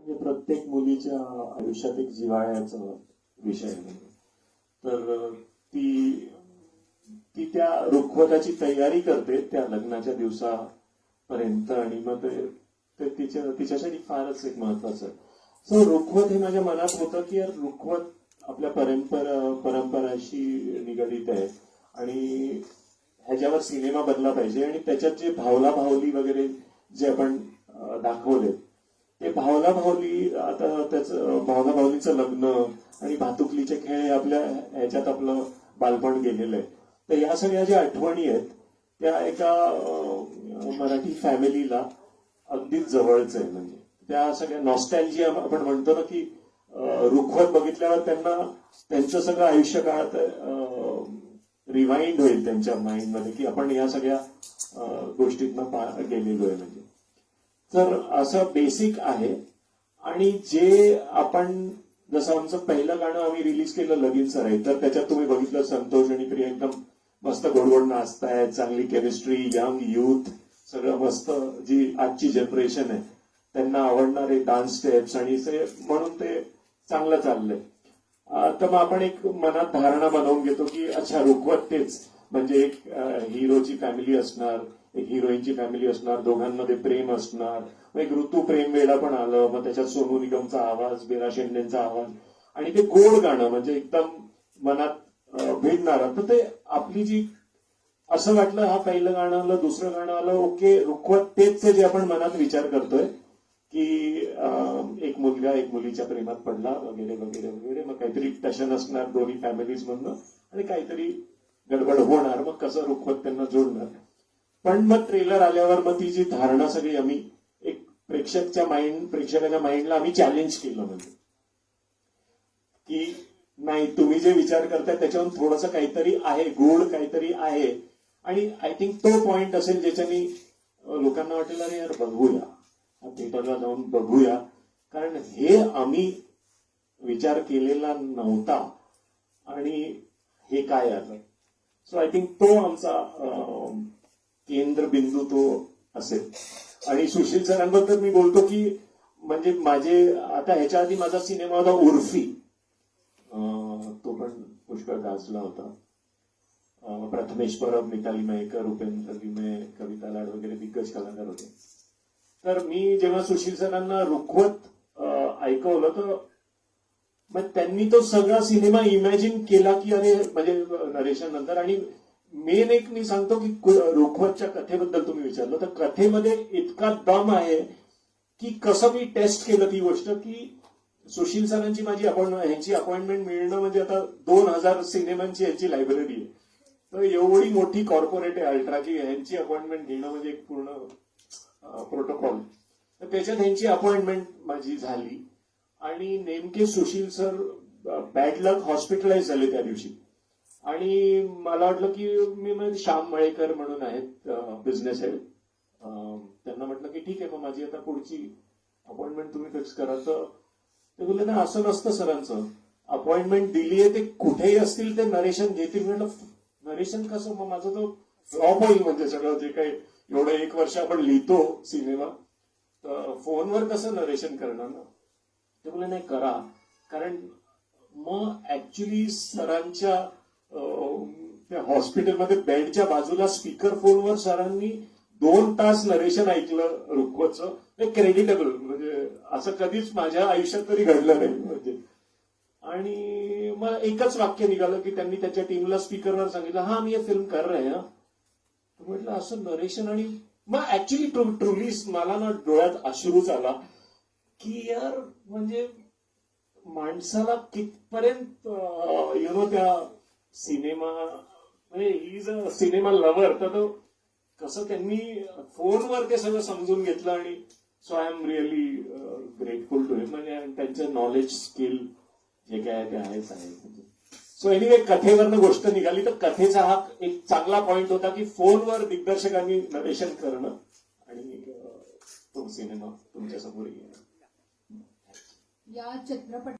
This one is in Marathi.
म्हणजे प्रत्येक मुलीच्या आयुष्यात एक जिव्हाळ्याचा विषय तर ती ती त्या रुखवताची तयारी करते त्या लग्नाच्या दिवसापर्यंत आणि मग ते तिच्या तिच्यासाठी फारच एक महत्वाचं आहे. सो रुखवत हे माझ्या मनात होतं की यार रुखवत आपल्या परंपरा परंपराशी निगडीत आहे आणि ह्याच्यावर सिनेमा बनला पाहिजे आणि त्याच्यात जे भावला भावली वगैरे जे आपण दाखवले ते भावला भावली आता त्याचं भावला भावलीचं लग्न आणि भातुकलीचे खेळ हे आपल्या ह्याच्यात आपलं बालपण गेलेलं आहे. तर या सगळ्या ज्या आठवणी आहेत त्या एका मराठी फॅमिलीला अगदीच जवळच आहे म्हणजे. त्या सगळ्या नॉस्टॅल्जिया आपण म्हणतो ना की रुखवत बघितल्यावर त्यांना त्यांचं सगळं आयुष्य काळात रिवाइंड होईल त्यांच्या माइंडमध्ये की आपण या सगळ्या गोष्टीतनं पा- गेलेलो आहे म्हणजे. तर असं बेसिक आहे. आणि जे आपण जसं आमचं पहिलं गाणं आम्ही रिलीज केलं लगीन आहे तर त्याच्यात तुम्ही बघितलं संतोष आणि प्रिया एकदम मस्त गोडगोड नाचतायत चांगली केमिस्ट्री यंग युथ सगळं मस्त जी आजची जनरेशन आहे. त्यांना आवडणारे डान्स स्टेप्स आणि ते म्हणून ते चांगलं चाललंय. तर मग आपण एक मनात धारणा बनवून घेतो की अच्छा रुखवत तेच. म्हणजे एक हिरोची फॅमिली असणार एक हिरोईनची फॅमिली असणार दोघांमध्ये प्रेम असणार. मग एक ऋतू प्रेम वेळा पण आलं मग त्याच्यात सोनू निगमचा आवाज बेरा शेंडेंचा आवाज. आणि ते गोड गाणं म्हणजे एकदम मनात भेटणार तर ते आपली जी असं वाटलं हा पहिलं गाणं आलं दुसरं गाणं आलं ओके रुखवत तेच जे आपण मनात विचार करतोय की एक मुलगा एक मुलीच्या प्रेमात पडला वगैरे वगैरे वगैरे. मग काहीतरी टशन असणार दोन्ही फॅमिलीज मधनं आणि काहीतरी गडबड होणार. मग कसं रुखवत त्यांना जोडणार? पण मग ट्रेलर आल्यावर मग ती जी धारणा सगळी आम्ही एक प्रेक्षकच्या माइंड प्रेक्षकाच्या माइंडला आम्ही चॅलेंज केलं म्हणजे. की नाही तुम्ही जे विचार करताय त्याच्यावर थोडंसं काहीतरी आहे गोड काहीतरी आहे. आणि आय थिंक तो पॉइंट असेल ज्याच्यानी लोकांना वाटेल अरे यार बघूया. थिएटरला जाऊन बघूया. कारण हे आम्ही विचार केलेला नव्हता. आणि हे काय आलं सो आय थिंक तो आमचा केंद्रबिंदू तो असेल. आणि सुशील सरांबद्दल मी बोलतो की म्हणजे माझे आता ह्याच्या आधी माझा सिनेमा होता उर्फी. अं, तो पण पुष्कळ गाजला होता. प्रथमेश परब मिताली मयेकर उपेंद्र लिमे कविता लाड वगैरे दिग्गज कलाकार होते. तर मी जेव्हा सुशील सरांना रुखवत ऐकवलं तर मग त्यांनी तो सगळा सिनेमा इमॅजिन केला की अरे म्हणजे नरेशन नंतर आणि मेन एक मी सांगतो की रोखवतच्या रुखवतच्या कथेबद्दल तुम्ही विचारलं तर कथेमध्ये इतका दम आहे की कसं मी टेस्ट केलं ती गोष्ट की सुशील सरांची माझी अपॉइंटमेंट ह्यांची अपॉइंटमेंट मिळणं म्हणजे आता दोन हजार सिनेमांची ह्यांची लायब्ररी आहे. तर एवढी मोठी कॉर्पोरेट आहे अल्ट्राची ह्यांची अपॉइंटमेंट घेणं म्हणजे एक पूर्ण प्रोटोकॉल तर त्याच्यात ह्यांची अपॉइंटमेंट माझी झाली. आणि नेमके Sushil sir bad luck hospitalise झाले त्या दिवशी. आणि मला वाटलं की मी म्हणजे श्याम मळेकर म्हणून आहेत बिझनेस हेड त्यांना म्हटलं की ठीक आहे मग माझी आता पुढची अपॉइंटमेंट तुम्ही फिक्स करा. तर ते बोलले ना असं नसतं सरांचं. अपॉइंटमेंट दिली आहे ते कुठेही असतील ते नरेशन घेतील म्हटलं नरेशन कसं मग माझं तो फ्लॉप होईल म्हणजे सगळं जे काही. एवढं एक वर्ष आपण लिहितो सिनेमा. तर फोनवर कसं नरेशन करणार ना? ते बोलले नाही करा. कारण मग ऍक्च्युली सरांच्या त्या हॉस्पिटलमध्ये बेडच्या बाजूला स्पीकर फोनवर सरांनी दोन तास नरेशन ऐकलं रुखवतचं ते क्रेडिटेबल म्हणजे असं कधीच माझ्या आयुष्यात तरी घडलं नाही. म्हणजे आणि मग एकच वाक्य निघालं की त्यांनी त्याच्या टीमला स्पीकरवर सांगितलं हा मी हे फिल्म कर रहे हा. म्हटलं असं नरेशन आणि मग ऍक्च्युली ट्रुली मला ना डोळ्यात अश्रूच आला की यार म्हणजे माणसाला कितपर्यंत यु नो त्या सिनेमा म्हणजे ही अ सिनेमा लवर तर तो कसं त्यांनी फोनवर ते सगळं समजून घेतलं आणि so I am really grateful to him म्हणजे त्यांचं नॉलेज स्किल जे काय ते आहेच आहे. सो एनिवे कथेवरनं गोष्ट निघाली तर कथेचा हा एक चांगला पॉइंट होता की फोनवर दिग्दर्शकांनी नरेशन करणं आणि uh, तो सिनेमा तुमच्यासमोर येणं. या चित्रपट